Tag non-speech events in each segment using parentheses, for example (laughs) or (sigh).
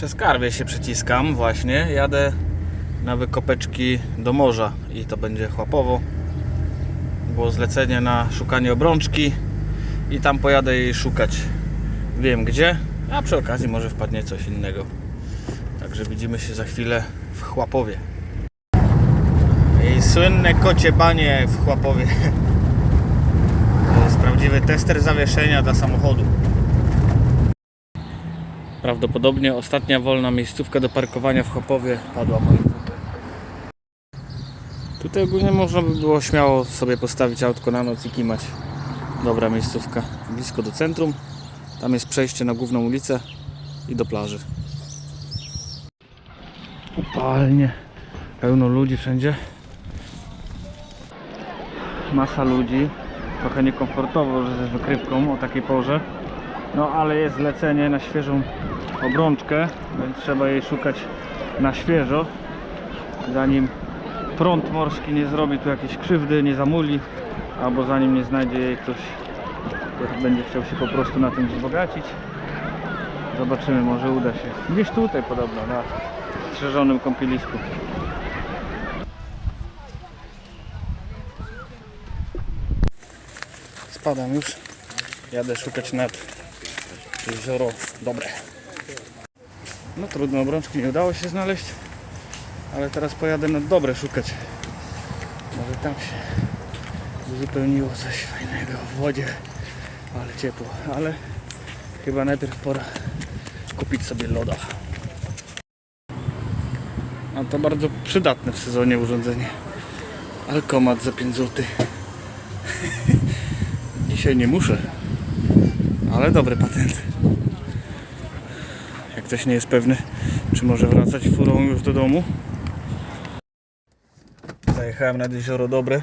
Przez Karwie się przyciskam właśnie. Jadę na wykopeczki do morza i to będzie chłapowo. Było zlecenie na szukanie obrączki i tam pojadę jej szukać. Wiem gdzie, a przy okazji może wpadnie coś innego. Także widzimy się za chwilę w Chłapowie. Jej słynne kocie banie w Chłapowie. To jest prawdziwy tester zawieszenia dla samochodu. Prawdopodobnie ostatnia wolna miejscówka do parkowania w Chopowie padła moim. Tutaj ogólnie można by było śmiało sobie postawić autko na noc i kimać. Dobra miejscówka, blisko do centrum. Tam jest przejście na główną ulicę i do plaży. Upalnie, pełno ludzi wszędzie. Masa ludzi, trochę niekomfortowo, że ze wykrywką o takiej porze. No ale jest zlecenie na świeżą obrączkę, więc trzeba jej szukać na świeżo, zanim prąd morski nie zrobi tu jakiejś krzywdy, nie zamuli, albo zanim nie znajdzie jej ktoś, kto będzie chciał się po prostu na tym wzbogacić. Zobaczymy, może uda się. Gdzieś tutaj podobno, na strzeżonym kąpielisku. Spadam już. Jadę szukać nad jezioro dobre. No trudno, obrączki nie udało się znaleźć, ale teraz pojadę nad dobre szukać. Może tam się uzupełniło coś fajnego w wodzie, ale ciepło, ale chyba najpierw pora kupić sobie loda. A to bardzo przydatne w sezonie urządzenie. Alkomat za 5 zł. (laughs) Dzisiaj nie muszę, ale dobry patent. Jak ktoś nie jest pewny, czy może wracać furą już do domu. Zajechałem nad jezioro Dobre.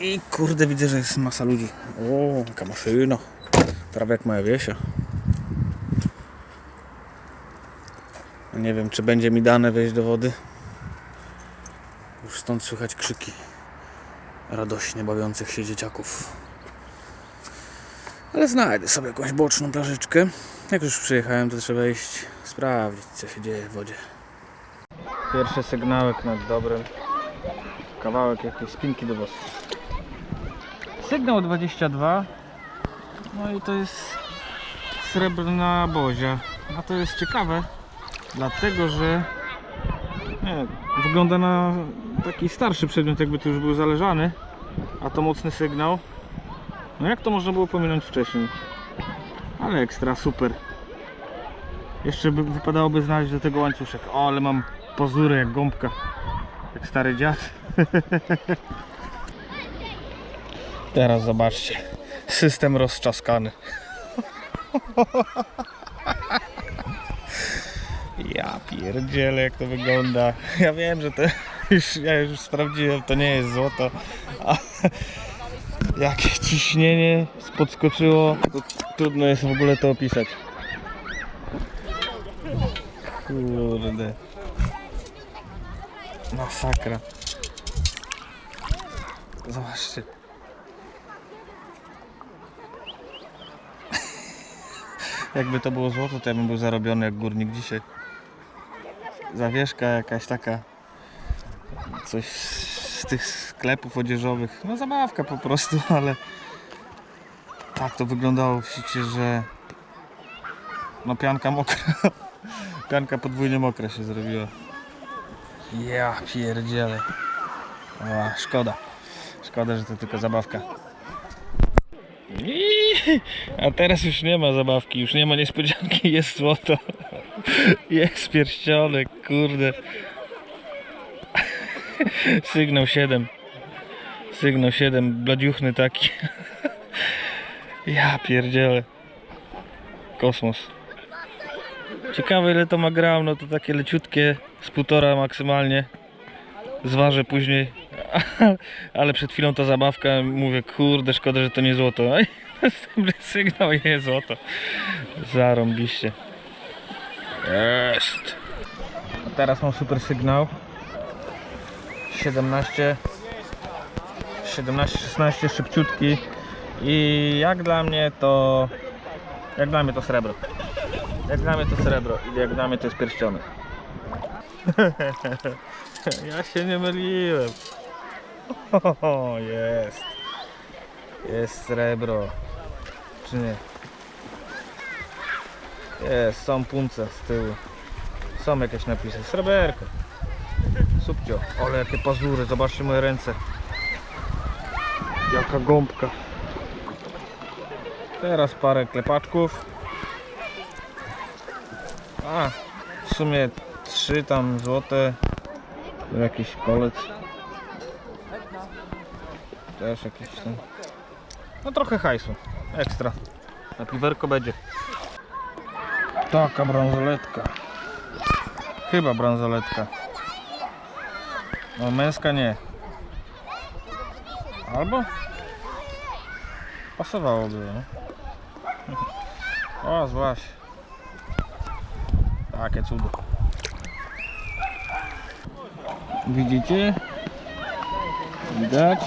I kurde widzę, że jest masa ludzi. O, jaka maszyna. Prawie jak moja wiesia. Nie wiem, czy będzie mi dane wejść do wody. Już stąd słychać krzyki radośnie bawiących się dzieciaków. Ale znajdę sobie jakąś boczną plażyczkę. Jak już przyjechałem, to trzeba iść sprawdzić, co się dzieje w wodzie. Pierwszy sygnałek nad dobrem. Kawałek jakiejś spinki do wozu. Sygnał 22. No i to jest srebrna bozia. A to jest ciekawe, dlatego że nie, wygląda na taki starszy przedmiot, jakby tu już był zależany, a to mocny sygnał. No jak to można było pominąć wcześniej? Ale ekstra, super. Jeszcze by wypadałoby znaleźć do tego łańcuszek. O, ale mam pozury jak gąbka. Jak stary dziad. (laughs) Teraz zobaczcie. System rozczaskany. (laughs) Ja pierdzielę jak to wygląda. Ja wiem, że to (laughs) już, ja już sprawdziłem, to nie jest złoto. A, jakie ciśnienie podskoczyło, to trudno jest w ogóle to opisać. Kurde. Masakra. Zobaczcie. (laughs) Jakby to było złoto, to ja bym był zarobiony jak górnik dzisiaj. Zawieszka jakaś taka. Coś tych sklepów odzieżowych. No zabawka po prostu, (laughs) ale tak to wyglądało w sieci, że no pianka mokra. (laughs) Pianka podwójnie mokra się zrobiła. Ja pierdzielę. O, szkoda. Szkoda, że to tylko zabawka. A teraz już nie ma zabawki, już nie ma niespodzianki, jest złoto. (laughs) Jest pierścionek, kurde. (laughs) Sygnał 7. Sygnał 7, bladziuchny taki. (laughs) Ja pierdzielę. Kosmos. Ciekawe ile to ma gram, no to takie leciutkie, z półtora maksymalnie. Zważę później. (laughs) Ale przed chwilą ta zabawka, mówię, kurde, szkoda, że to nie złoto. No następny sygnał jest złoto. Zarąbiście. Jest. Teraz mam super sygnał. 17 17, 16 szybciutki i jak dla mnie to jak dla mnie to srebro. Jak dla mnie to srebro i jak dla mnie to jest pierścionek. (laughs) ja się nie myliłem. (laughs) O, jest. Jest srebro. Czy nie? Jest, są punce z tyłu. Są jakieś napisy. Sreberko. Subcio. Ale jakie pazury, zobaczcie moje ręce. Jaka gąbka. Teraz parę klepaczków. A, w sumie trzy tam złote. Jakiś kolec. Też jakiś ten. No trochę hajsu. Ekstra. Na piwerko będzie. Taka bransoletka. Chyba bransoletka. No męska nie. Albo? Pasowałoby, no. O, złaś. Takie cudo. Widzicie? Widać?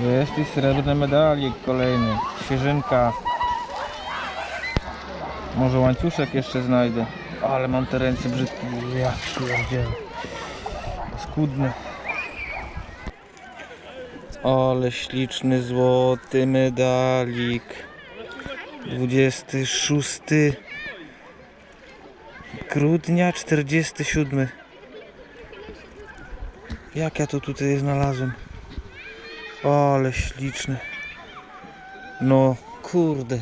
Jest i srebrny medalik kolejny. Świeżynka. Może łańcuszek jeszcze znajdę. Ale mam te ręce brzydkie. Ja pierdzielę. Skudne. Ale śliczny złoty medalik. 26 grudnia 47. Jak ja to tutaj znalazłem? Ale śliczny. No kurde.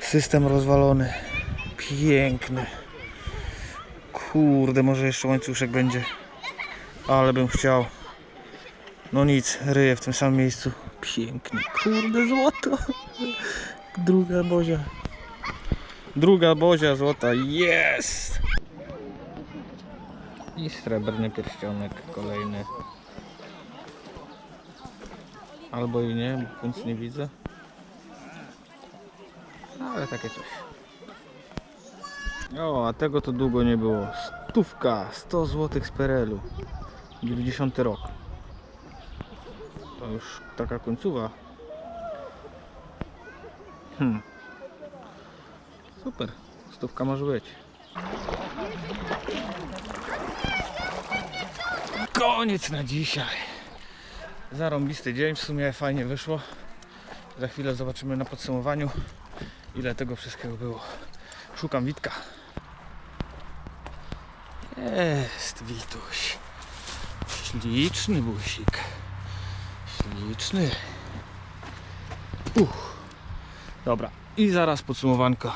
System rozwalony. Piękny. Kurde, może jeszcze łańcuszek będzie. Ale bym chciał. No nic, ryję w tym samym miejscu. Pięknie. Kurde, złoto. Druga bozia. Druga bozia złota. Jest! I srebrny pierścionek kolejny. Albo i nie, nic nie widzę. Ale takie coś. O, a tego to długo nie było. Stówka, 100 zł z Perelu. 90 rok. To już taka końcowa. Hmm. Super, stówka może być. Koniec na dzisiaj. Zarąbisty dzień, w sumie fajnie wyszło. Za chwilę zobaczymy na podsumowaniu ile tego wszystkiego było. Szukam Witka. Jest Wituś. Śliczny busik. Śliczny. Uch. Dobra, i zaraz podsumowanko.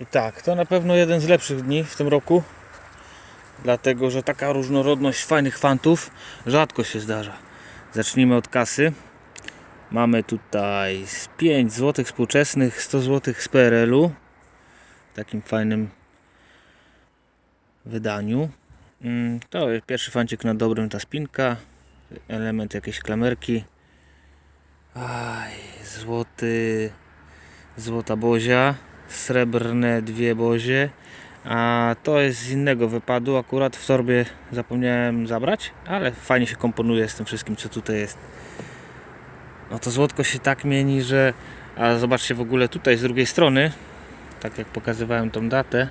I tak, to na pewno jeden z lepszych dni w tym roku. Dlatego, że taka różnorodność fajnych fantów rzadko się zdarza. Zacznijmy od kasy. Mamy tutaj z 5 zł współczesnych, 100 zł z PRL-u. W takim fajnym wydaniu. Mm, To pierwszy fancik na dobrym, ta spinka. Element jakiejś klamerki. Aj, złoty, złota bozia, srebrne dwie bozie, a to jest z innego wypadu, akurat w torbie zapomniałem zabrać, ale fajnie się komponuje z tym wszystkim, co tutaj jest. No to złotko się tak mieni, że, a zobaczcie w ogóle tutaj z drugiej strony, tak jak pokazywałem tą datę,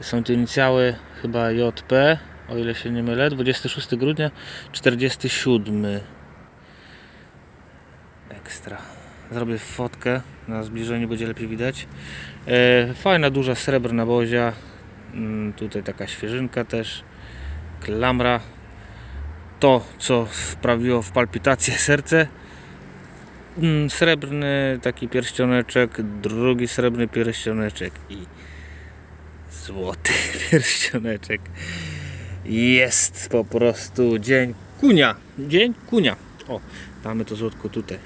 są tu inicjały chyba JP, o ile się nie mylę, 26 grudnia 47. Ekstra. Zrobię fotkę, na zbliżeniu będzie lepiej widać. E, fajna, duża srebrna bozia. Mm, tutaj taka świeżynka też. Klamra. To, co wprawiło w palpitację (laughs) serce. Mm, srebrny taki pierścioneczek, drugi srebrny pierścioneczek i złoty (laughs) pierścioneczek. Jest po prostu dzień kunia. Dzień kunia. O, mamy to złotko tutaj.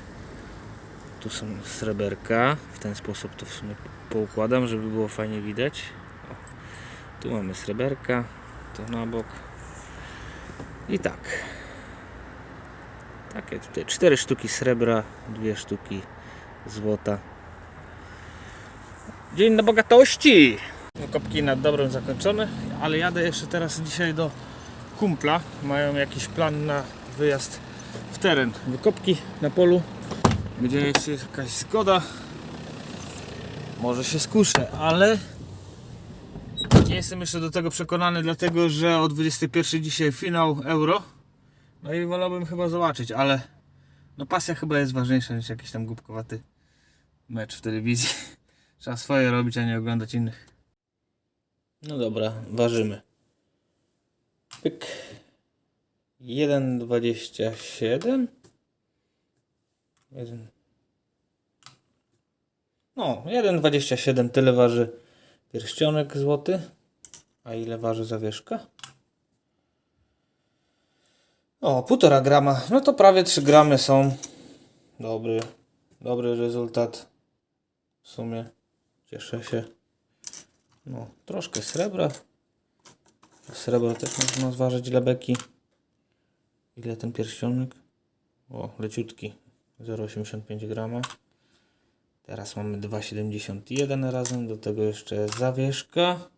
Tu są sreberka. W ten sposób to w sumie poukładam, żeby było fajnie widać. O, tu mamy sreberka, to na bok. I tak. Takie tutaj cztery sztuki srebra, dwie sztuki złota. Dzień na bogatości! Kopki nad dobrym zakończone, ale jadę jeszcze teraz dzisiaj do kumpla. Mają jakiś plan na wyjazd w teren. Wykopki na polu, gdzie jest jakaś zgoda. może się skuszę, ale nie jestem jeszcze do tego przekonany, dlatego że o 21 dzisiaj finał Euro. No i wolałbym chyba zobaczyć, ale no pasja chyba jest ważniejsza niż jakiś tam głupkowaty mecz w telewizji. (laughs) Trzeba swoje robić, a nie oglądać innych. No dobra, ważymy. Pyk. 1,27 1 No, 1,27 tyle waży pierścionek złoty. A ile waży zawieszka? O, 1,5 grama. No to prawie 3 gramy są. Dobry, dobry rezultat. W sumie cieszę się. No, troszkę srebra. Srebro też można zważyć dla beki. Ile ten pierścionek? O, leciutki. 0,85 grama. Teraz mamy 2,71 razem. Do tego jeszcze zawieszka.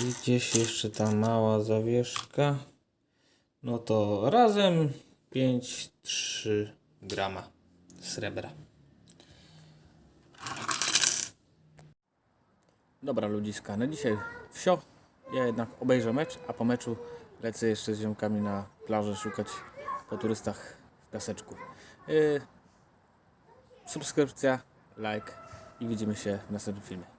I gdzieś jeszcze ta mała zawieszka. No to razem 5,3 grama srebra. Dobra ludziska, na dzisiaj wsio. Ja jednak obejrzę mecz, a po meczu lecę jeszcze z ziomkami na plażę szukać po turystach w piaseczku. Yy, subskrypcja, like i widzimy się w następnym filmie.